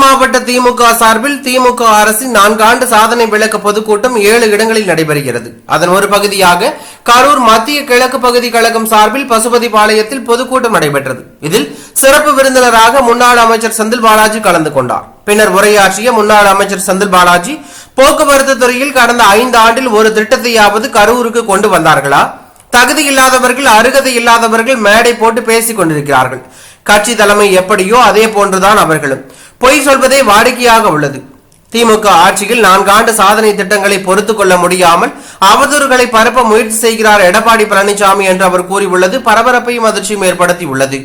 மாவட்ட திமுக சார்பில் திமுக அரசின் நான்காண்டு சாதனை விளக்க பொதுக்கூட்டம் ஏழு இடங்களில் நடைபெறுகிறது. அதன் ஒரு பகுதியாக கரூர் மத்திய கிழக்கு பகுதி கழகம் சார்பில் பசுபதிபாளையத்தில் பொதுக்கூட்டம் நடைபெற்றது. இதில் சிறப்பு விருந்தினராக முன்னாள் அமைச்சர் செந்தில் பாலாஜி கலந்து கொண்டார். பின்னர் உரையாற்றிய முன்னாள் அமைச்சர் செந்தில் பாலாஜி போக்குவரத்து துறையில் கடந்த ஐந்து ஆண்டில் ஒரு திட்டத்தையாவது கரூருக்கு கொண்டு வந்தார்களா? தகுதி இல்லாதவர்கள் அருகதை இல்லாதவர்கள் மேடை போட்டு பேசிக் கொண்டிருக்கிறார்கள். கட்சி தலைமை எப்படியோ அதே போன்றுதான் அவர்களும். பொய் சொல்வதே வாடிக்கையாக உள்ளது. திமுக ஆட்சியில் நான்காண்டு சாதனை திட்டங்களை பொறுத்து கொள்ள முடியாமல் அவதூறுகளை பரப்ப முயற்சி செய்கிறார் எடப்பாடி பழனிசாமி என்று அவர் கூறியுள்ளது. பரபரப்பையும் அதிர்ச்சியும் ஏற்படுத்தியுள்ளது.